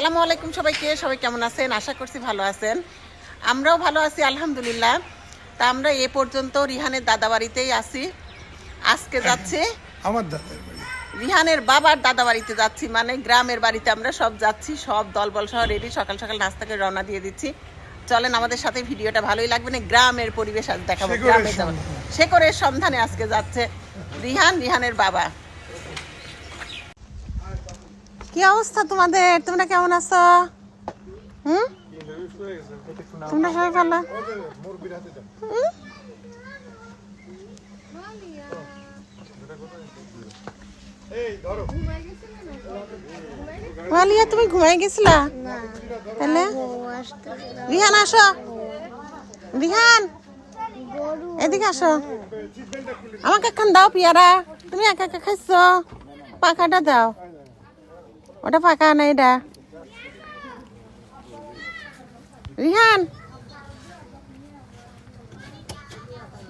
আসসালামু আলাইকুম সবাইকে সবাই কেমন আছেন? আশা করছি ভালো আছেন। আমরাও ভালো আছি আলহামদুলিল্লাহ। তা আমরা এ পর্যন্ত রিহানের দাদা বাড়িতেই আছি। আজকে যাচ্ছে আমার দাদার বাড়ি। রিহানের বাবার দাদা বাড়িতে যাচ্ছি মানে গ্রামের বাড়িতে আমরা সব যাচ্ছি সব দলবল সহ রেডি সকাল সকাল নাস্তাকে রওনা দিয়ে দিচ্ছি। চলেন আমাদের সাথে ভিডিওটা ভালোই লাগবে না গ্রামের পরিবেশ আজ দেখাবো গ্রামে যাব। সন্ধানে। শেকরের সন্ধানে আজকে যাচ্ছে রিহান রিহানের বাবা। কি অবস্থা তোমাদের? তোমরা কেমন আছো? হুম? তোমরা সবাই ভালো? হুম? ওয়ালিয়া তুমি ঘুমাই গেছিলা? তাহলে? রিহান, আসো। রিহান, এদিকে আসো। আমাকে একখান দাও পিয়ারা। তুমি একা একা খাইছো? পাকাটা দাও। ওটা পাকা না এটা রিহান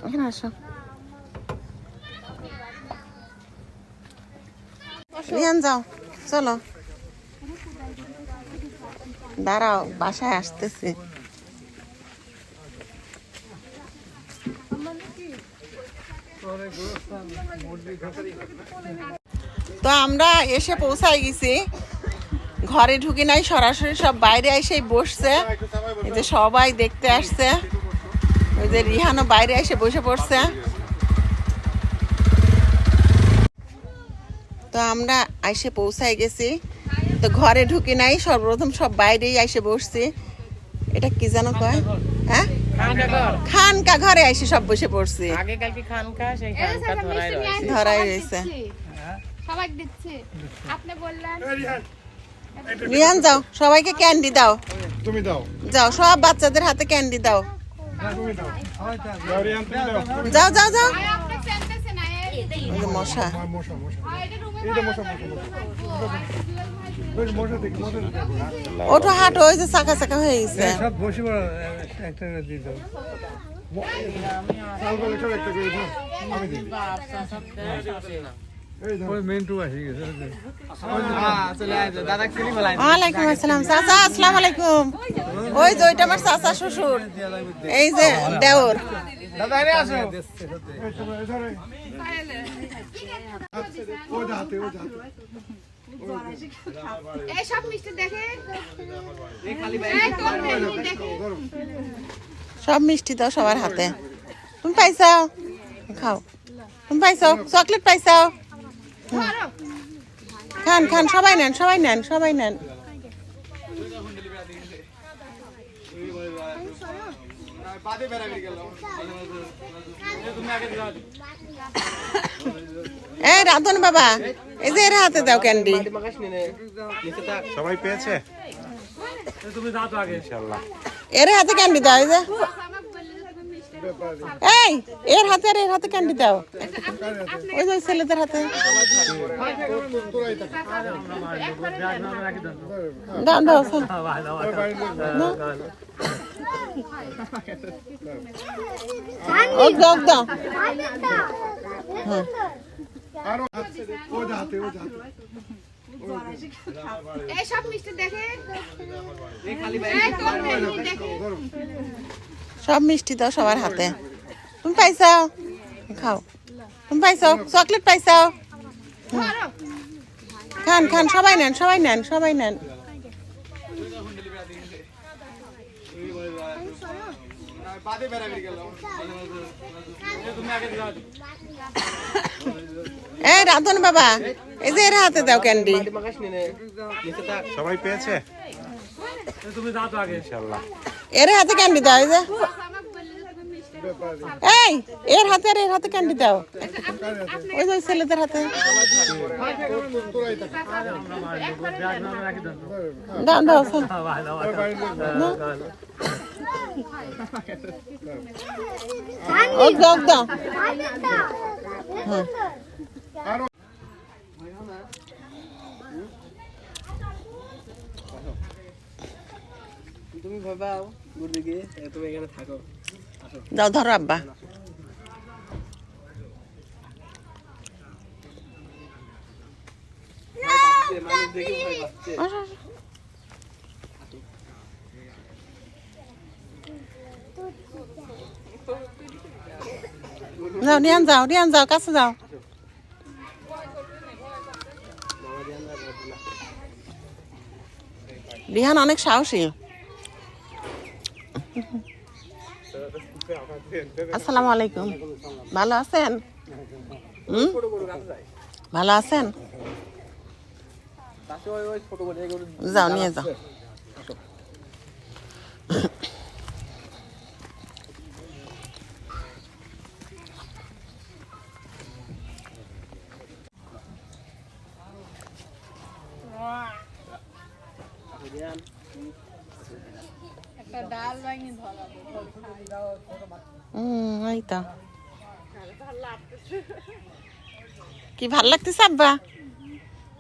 এখানে আসো রিহান যাও চলো দাঁড়াও বাসায় আসতেছি তো আমরা এসে পৌঁছাই গেছি। ঘরে ঢুকি নাই সরাসরি সব বাইরে এসেই বসছে। এই যে সবাই দেখতে আসছে। ওই যে রিহানও বাইরে এসে বসে পড়ছে। তো আমরা এসে পৌঁছাই গেছি। তো ঘরে ঢুকি নাই সর্বপ্রথম সব বাইরেই এসে বসছি। এটা কি যেন কয়? হ্যাঁ? খানকা ঘরে এসে সব বসে পড়ছি। আগে কালকে খানকা সেই খানকা ধরাই রয়েছে। ধরাই রয়েছে। সবাই দিচ্ছে। আপনি বললেন। রিয়ান যাও। সবাইকে ক্যান্ডি দাও। তুমি দাও। যাও সব বাচ্চাদের হাতে ক্যান্ডি দাও। যাও যাও যাও ভাই আপনি চেনতেছে না এই ওই যে মশা ওঠো হাঁটো ওই যে চাকা চাকা হয়ে গেছে। আমি আসসালাম, চাচা, আসসালামু আলাইকুম। ওই আমার চাচা এই যে সব মিষ্টি দাও সবার হাতে। তুমি পাইছাও খাও। তুমি পাইছাও চকলেট পাইছাও ধরো খান খান সবাই নেন সবাই নেন সবাই নেন। এই রাধন বাবা এই যে এর হাতে দাও ক্যান্ডি। সবাই পেয়েছে? এর হাতে ক্যান্ডি দাও এই যে আমাকে বললে তুমি মিষ্টি এই, এর হাতে আর এর হাতে ক্যান্ডি দাও। ওই যে ছেলেদের হাতে। দাও দাও দাও। যাতে এই সব মিষ্টি দেখে। সব মিষ্টি দাও সবার হাতে। তুমি পাইছাও খাও। তুমি পাইছাও চকলেট পাইছাও খান খান সবাই নেন সবাই নেন সবাই নেন। এই রাধন বাবা এই যে এর হাতে দাও ক্যান্ডি সবাই পেয়েছে? এর হাতে ক্যান্ডি দাও এই যে। এই এর হাতে আর এর হাতে ক্যান্ডি দাও। ওই যে ছেলেদের হাতে। দাও দাও দাও। দাও। তুমি ভাবাও ঘুরতে গিয়ে তুমি এখানে থাকো। যাও ধরো আব্বা। যাও নিয়ান যাও নিয়ান যাও কাছে যাও। বিহান অনেক সাহসী। আসসালামু আলাইকুম। ভালো আছেন? ভালো আছেন? যাও নিয়ে যাও। হুম এই তো। কি ভালো লাগতেছে আব্বা?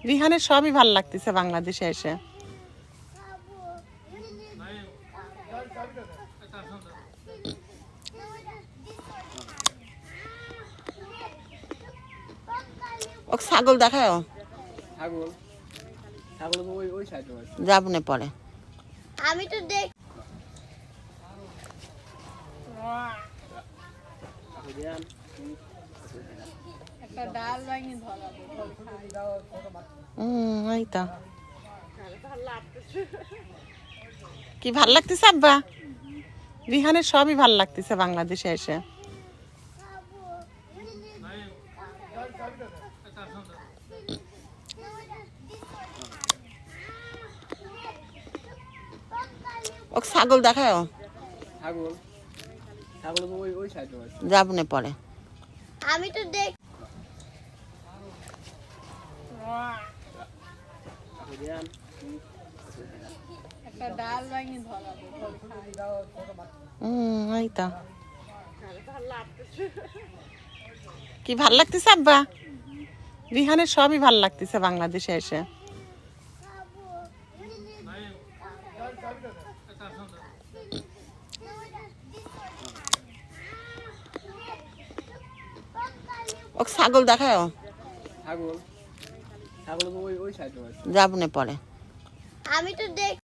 রিহানের সবই ভালো লাগতেছে বাংলাদেশে এসে। ও ছাগল দেখায় ছাগল? ছাগল ওই ওই সাইডে যাবনে পরে। আমি তো দেখ কি ভালো লাগতেছে আব্বা? রিহানের সবই ভালো লাগতেছে বাংলাদেশে এসে। ছাগল দেখাও। ছাগল ছাগল তো ওই ওই সাইডে আছে যাবনে পরে? আমি তো দেখ এই তো। কি ভালো লাগতেছে আব্বা? রিহানের সবই ভালো লাগতেছে বাংলাদেশে এসে। ও ছাগল দেখাও। ছাগল? ছাগল ওই ওই সাইডে যাবনে পরে। আমি তো দেখ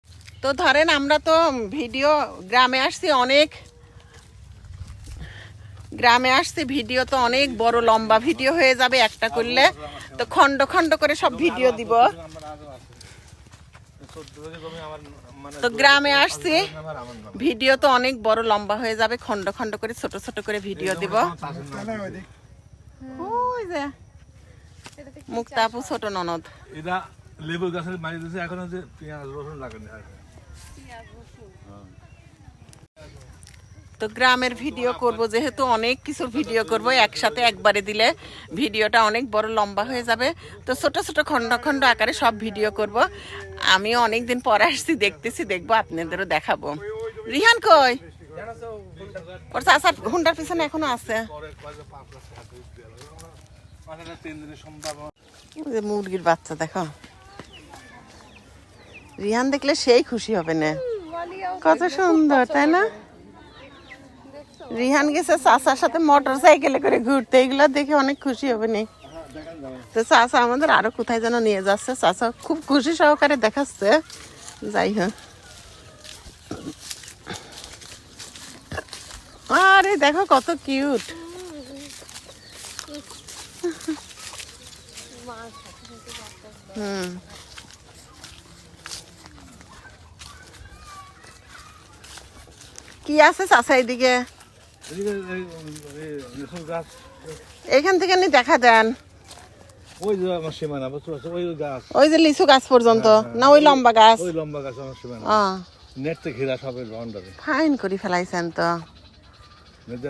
তো ধরেন আমরা তো ভিডিও গ্রামে আসছি অনেক। গ্রামে আসছি ভিডিও তো অনেক বড় লম্বা ভিডিও হয়ে যাবে একটা করলে। তো খন্ড খন্ড করে সব ভিডিও দিব। তো গ্রামে আসছি ভিডিও তো অনেক বড় লম্বা হয়ে যাবে। খন্ড খন্ড করে ছোট ছোট করে ভিডিও দিব। ওই যে। মুক্তা ছোট ননদ। এটা লেবুর গাছের মারি দিয়েছে এখন হচ্ছে পেঁয়াজ রসুন লাগানো তো গ্রামের ভিডিও করব যেহেতু অনেক কিছু ভিডিও করব একসাথে একবারে দিলে ভিডিওটা অনেক বড় লম্বা হয়ে যাবে। তো ছোট ছোট খণ্ড খণ্ড আকারে সব ভিডিও করব। আমি অনেক দিন পরে আসছি দেখতেছি দেখব আপনাদেরও দেখাবো। রিহান কই? ওর চাষার হুন্ডার পিছনে এখনও আছে পাঁচটা তিন দিনের সম্ভাবনা ওই যে মুরগির বাচ্চা, দেখো। রিহান দেখলে সেই খুশি হবে না। কত সুন্দর, তাই না? রিহান গেছে চাচার সাথে মোটর সাইকেলে করে ঘুরতে। এগুলো দেখে অনেক খুশি হবে নি। তো চাচা আমাদের আরও কোথায় যেন নিয়ে যাচ্ছে। চাচা খুব খুশি সহকারে দেখাচ্ছে। যাই হোক। আরে দেখো কত কিউট হুম। কি আছে এদিকে? এখান থেকে দেখা দেন। ওই যে গাছ। লিচু গাছ পর্যন্ত? না ওই লম্বা গাছ? ওই লম্বা গাছ আমার সীমানা। ও ঘেরা সবের ফাইন করে ফেলাইছেন তো।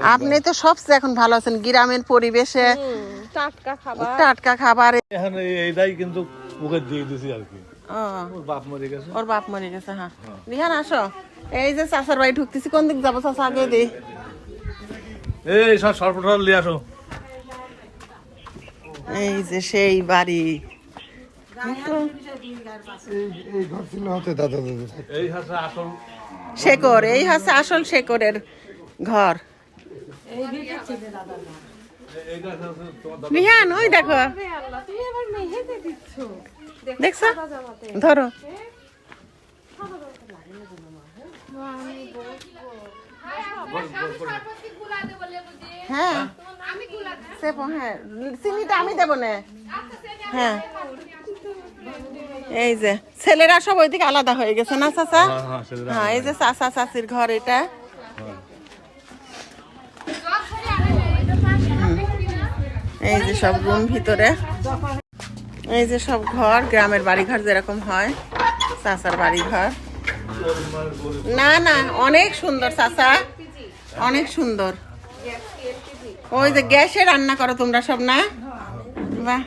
আপনি তো সবচেয়ে এখন ভালো আছেন গ্রামের পরিবেশে টাটকা খাবার। টাটকা খাবার। এখন এই- এইটাই কিন্তু মুখে দিয়ে দিছি আর কি। ওর বাপ মরে গেছে। ওর বাপ মরে গেছে হ্যাঁ। রিহান আসো। এই যে চাষার বাড়ি ঢুকতেছি কোন দিক যাব চাষা আগে দিই এই সব সর্বটল নিয়ে আসো। এই যে সেই বাড়ি। হচ্ছে আসল শেকর এই হচ্ছে আসল শেকরের ঘর। রিহান ওই দেখো। দেখছ? ধরো। হ্যাঁ। হ্যাঁ। চিনিটা আমি দেবো না। হ্যাঁ। এই যে ছেলেরা সব ওইদিকে আলাদা হয়ে গেছে না চাচা? হ্যাঁ এই যে চাচা চাচির ঘর এটা। এই যে সব রুম ভিতরে। এই যে সব ঘর, গ্রামের বাড়ি ঘর যেরকম হয়, চাচার বাড়ি ঘর না না, অনেক সুন্দর চাচা। অনেক সুন্দর। ওই যে গ্যাসে রান্না করো তোমরা সব, না? বাহ।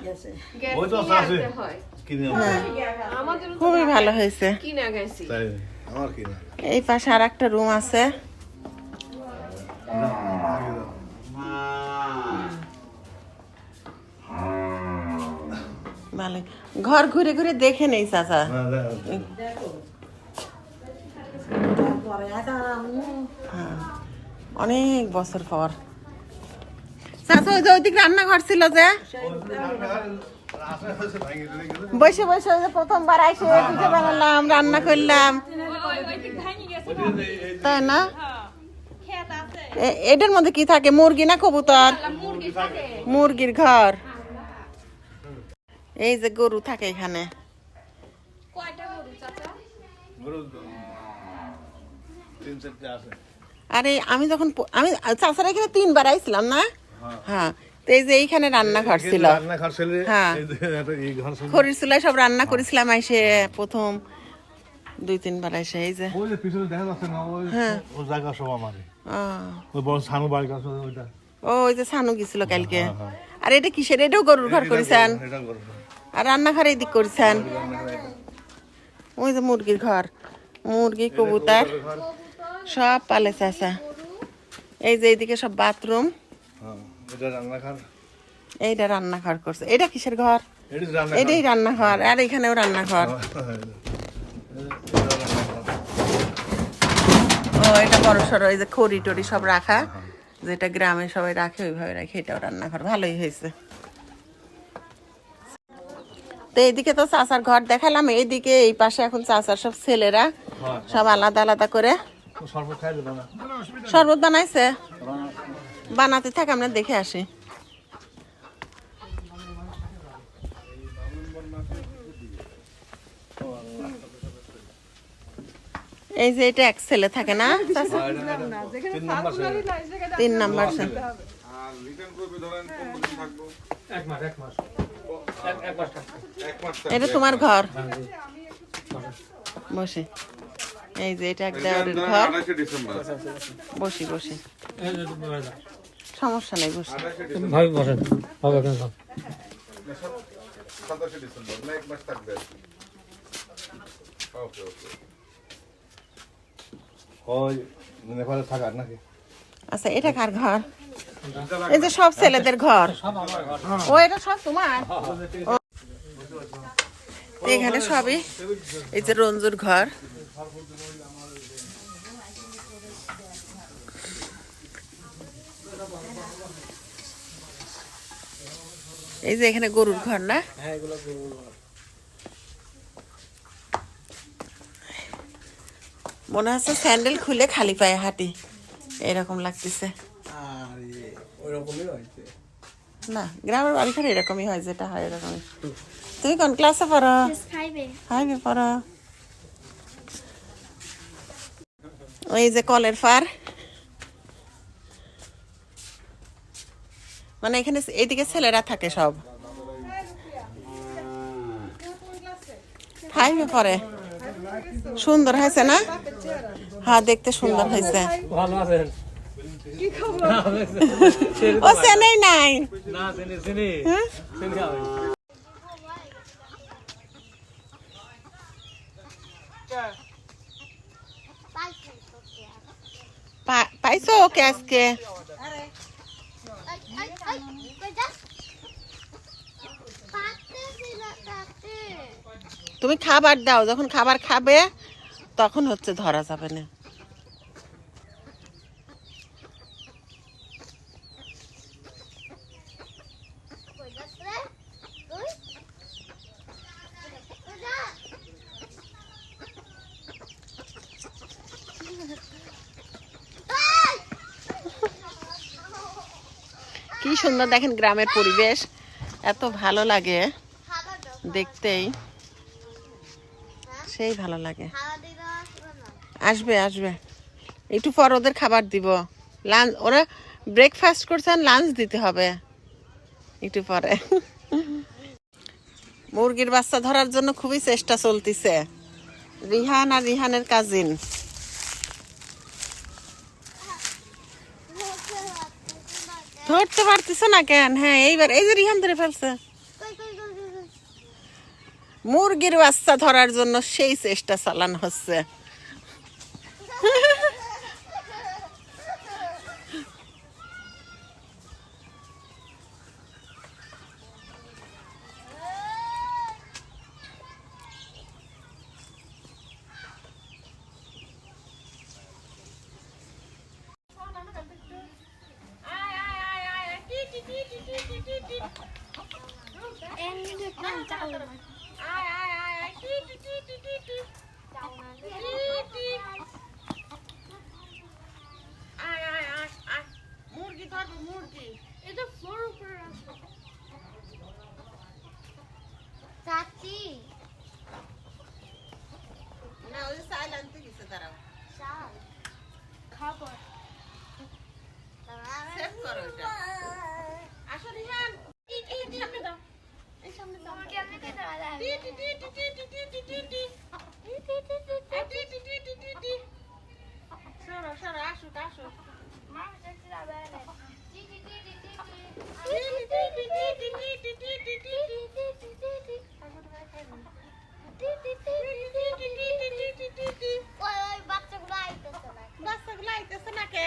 খুবই ভালো হয়েছে। এই পাশে আর একটা রুম আছে। ভালো ঘর ঘুরে ঘুরে দেখে নেই চাচা। হ্যাঁ, অনেক বছর পর। চাচা ওই যে ওইদিকে রান্নাঘর ছিল যে? বসে প্রথমবার পিঠে বানালাম রান্না করলাম। তাই না? এ- এটার মধ্যে কি থাকে মুরগি না কবুতর? মুরগির ঘর। এই যে গরু থাকে এখানে। তিন চারটে আছে। আরে আমি যখন আমি চাষার এখানে তিনবার আইছিলাম না? হ্যাঁ। তো এই যে এইখানে রান্নাঘর ছিল। রান্নাঘর হ্যাঁ। এই যে একটা এই ঘর ছেলে। খড়ির চুলায় সব রান্না করেছিলাম আইসে প্রথম দুই তিনবার এই যে। ওই যে পিছনে দেখা যাচ্ছে না ওই হ্যাঁ। ও জায়গা সব আমারই ওই বড় সানু বাড়ি কাছে ওইটা। ও ওই যে সানু গেছিল কালকে। আর এটা কিসের? এটাও গরুর ঘর করেছেন? এটা আর রান্নাঘর এদিক করছেন? ওই যে মুরগির ঘর মুরগি কবুতর সব পালে চাষা এই যে এইদিকে সব বাথরুম। হ্যাঁ এইটা রান্নাঘর করছে। এটা কিসের ঘর? এটাই রান্নাঘর। আর এখানেও রান্নাঘর। ও এটা বড় সড়ো এই যে খড়ি টড়ি সব রাখা। যেটা গ্রামে সবাই রাখে ওইভাবে রাখে এটাও রান্নাঘর। ভালোই হয়েছে। তো এইদিকে তো চাচার ঘর দেখালাম এইদিকে এই পাশে এখন চাচার সব ছেলেরা সব আলাদা আলাদা করে। শরবত বানাইছে? বানাতে থাক আমরা দেখে আসি। এই যে এটা এক ছেলে থাকে না তিন নম্বর ছেলে। নাম্বার এক মাস এক মাস। এটা তোমার ঘর। বসে। এই যে এটা এক দেওয়ারের ঘর। বসি বসি। এই যে তুমি বসে যাও। সমস্যা নেই বসি। ভাবি বসেন। হবে কেন ওই নেপালে থাকার নাকি? আচ্ছা এটা কার ঘর? এই যে সব ছেলেদের ঘর। ও, এটা সব তোমার? এখানে সবই এই যে রঞ্জুর ঘর। এই যে এখানে গরুর ঘর, না। মনে হচ্ছে স্যান্ডেল খুলে খালি পায়ে হাঁটি। এরকম লাগতেছে। ইয়ে, হয়েছে। না গ্রামের বাড়ি ঘরে এরকমই হয় যেটা হয় এরকমই। তুমি কোন ক্লাসে পড়ো? হাইবে পড়ো। ওই যে কলের পার মানে এখানে এইদিকে ছেলেরা থাকে সব। হাইবে পরে সুন্দর হয়েছে না? হ্যাঁ দেখতে সুন্দর হয়েছে। ভালো আছেন? ও চেনেই নাই। হ্যাঁ? পাইছো ওকে আজকে? তুমি খাবার দাও যখন খাবার খাবে তখন হচ্ছে ধরা যাবে না। কি সুন্দর দেখেন গ্রামের পরিবেশ। এত ভালো লাগে দেখতেই। সেই ভালো লাগে। আসবে আসবে। একটু পর ওদের খাবার দিব। লাঞ্চ ওরা ব্রেকফাস্ট করছেন লাঞ্চ দিতে হবে। একটু পরে। মুরগির বাচ্চা ধরার জন্য খুবই চেষ্টা চলতিছে। রিহান আর রিহানের কাজিন ধরতে পারতেছে না কেন? হ্যাঁ এইবার এই যে রিহান ধরে ফেলছে। মুরগির বাচ্চা ধরার জন্য সেই চেষ্টা চালানো হচ্ছে। মুরগি এটা ফ্লোর উপরে রাখো চাচি না ওই সাইল আনতে গেছে দাঁড়াও চাল খাবার সেভ করো এটা আসো রিহান সামনে দাও এই সামনে দাও টি টি টি টি টি টি টি টি টি টি টি টি টি টি টি টি সরো সরো আসুক আসুক টি টি বাচ্চাগুলো আইতেছে না কে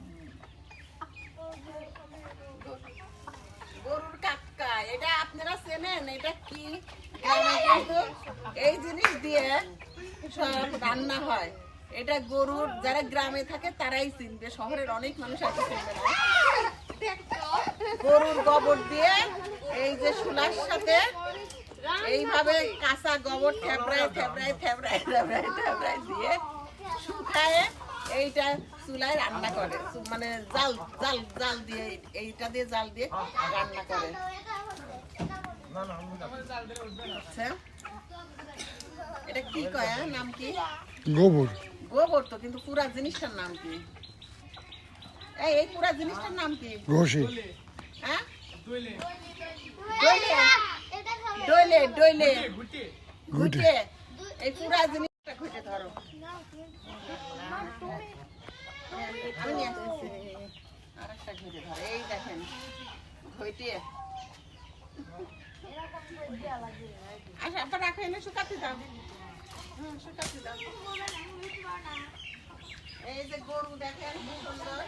এটা কি? এই জিনিস দিয়ে সব রান্না হয়। এটা গরুর, যারা গ্রামে থাকে তারাই চিনবে, শহরের অনেক মানুষ আছে চিনবে গরুর গোবর দিয়ে এই যে শুলার সাথে এইভাবে কাঁচা গোবর থেবড়ায় থেবড়ায় থেবড়ায় থেবড়ায় থেবড়ায় দিয়ে শুকায়, এইটা চুলায় রান্না করে। মানে জাল জাল জাল দিয়ে, এইটা দিয়ে জাল দিয়ে রান্না করে। আচ্ছা। এটা কি কয় হ্যাঁ? নাম কি? গোবর। গোবর তো কিন্তু পুরা জিনিসটার নাম কি? এই এই পুরা জিনিসটার নাম কি? ঘষে হ্যাঁ? দইলে। ঘুটে। এই পুরা জিনিসটা ঘুটে ধরো। আমি আসতেছি। আরেকটা ঘুটে ধরো। এই দেখেন ঘুটে। আচ্ছা আবার রাখো এনে শুকাতে দাও। হুম শুকাতে দাও। এই যে গরু দেখেন খুব সুন্দর।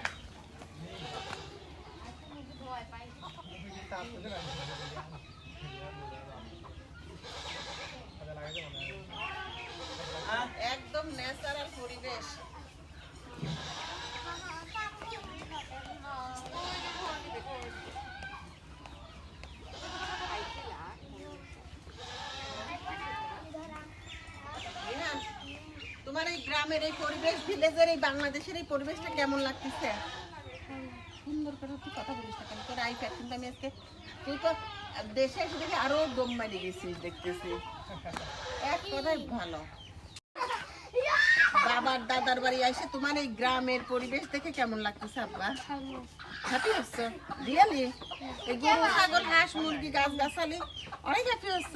একদম ন্যাচারাল পরিবেশ রিহান, তোমার এই গ্রামের এই পরিবেশ এই বাংলাদেশের এই পরিবেশটা কেমন লাগতেছে? সুন্দর করে তুই কথা বলিস না কেন? তোর আইপ্যাড কিন্তু আমি আজকে তুই তো দেশে এসে দেখে আরও দম মারি গেছিস দেখতেছি। এক কথাই ভালো। বাবার দাদার বাড়ি এসে তোমার এই গ্রামের পরিবেশ দেখে কেমন লাগতেছে আব্বা? হ্যাপি হচ্ছ? রিয়েলি এই গরু ছাগল হাঁস মুরগি গাছ গাছালি অনেক হ্যাপি হচ্ছ?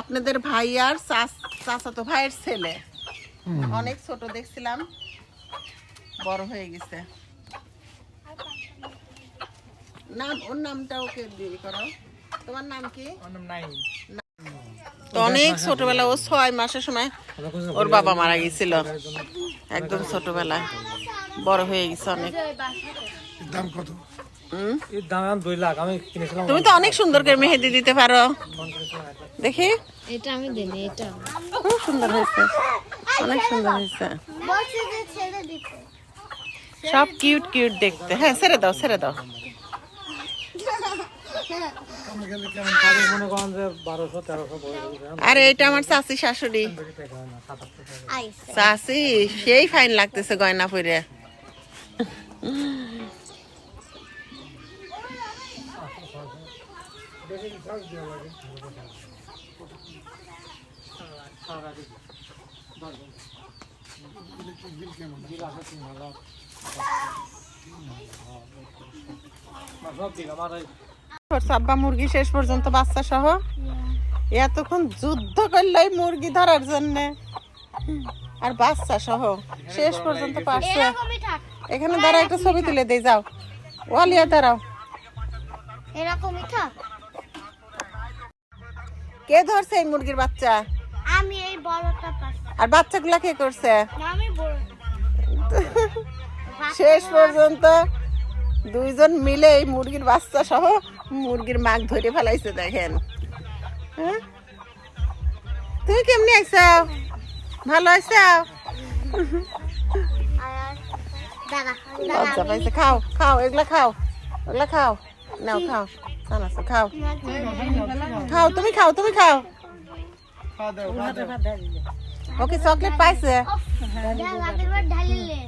আপনাদের ভাই আর চাচাতো ভাইয়ের ছেলে। অনেক ছোট দেখছিলাম বড় হয়ে গেছে। নাম ওর নামটা ওকে দিয়ে করো। তোমার নাম কি? তো অনেক ছোটবেলা ও ছয় মাসের সময় ওর বাবা মারা গেছিল। একদম ছোটবেলায়। বড় হয়ে গেছে অনেক। দাম কত? হুম? এর দাম দুই লাখ আমি কিনেছিলাম। তুমি তো অনেক সুন্দর করে মেহেদি দিতে পারো। দেখি। এটা আমি দেনি এটা। খুব সুন্দর হয়েছে। অনেক সুন্দর হয়েছে। সব কিউট কিউট দেখতে। হ্যাঁ ছেড়ে দাও ছেড়ে দাও। মনে আরে এটা আমার চাচি শাশুড়ি। চাচি সেই ফাইন লাগতেছে গয়না পরে সাব্বা মুরগি শেষ পর্যন্ত বাচ্চা সহ? এতক্ষণ যুদ্ধ করল মুরগি ধরার জন্য। আর বাচ্চা সহ? শেষ পর্যন্ত পারছে? এখানে দাঁড়া একটা ছবি তুলে দিয়ে যাও। ওয়ালিয়া দাঁড়াও। এরকমই থাক। কে ধরছে এই মুরগির বাচ্চা? আমি এই বড়টা আর বাচ্চাগুলা কে করছে? আমি শেষ পর্যন্ত দুইজন মিলে এই মুরগির বাচ্চা সহ মুরগির মাগ ধরে ফেলাইছে দেখেন। হ্যাঁ? তুমি কেমনি আইছো? ভালো লজ্জা পাইছে। খাও খাও এগুলা খাও এগুলা খাও। নাও খাও। সানাসো খাও। খাও তুমি খাও তুমি খাও। ওকে চকলেট পাইছে। দাদা ঢালিলে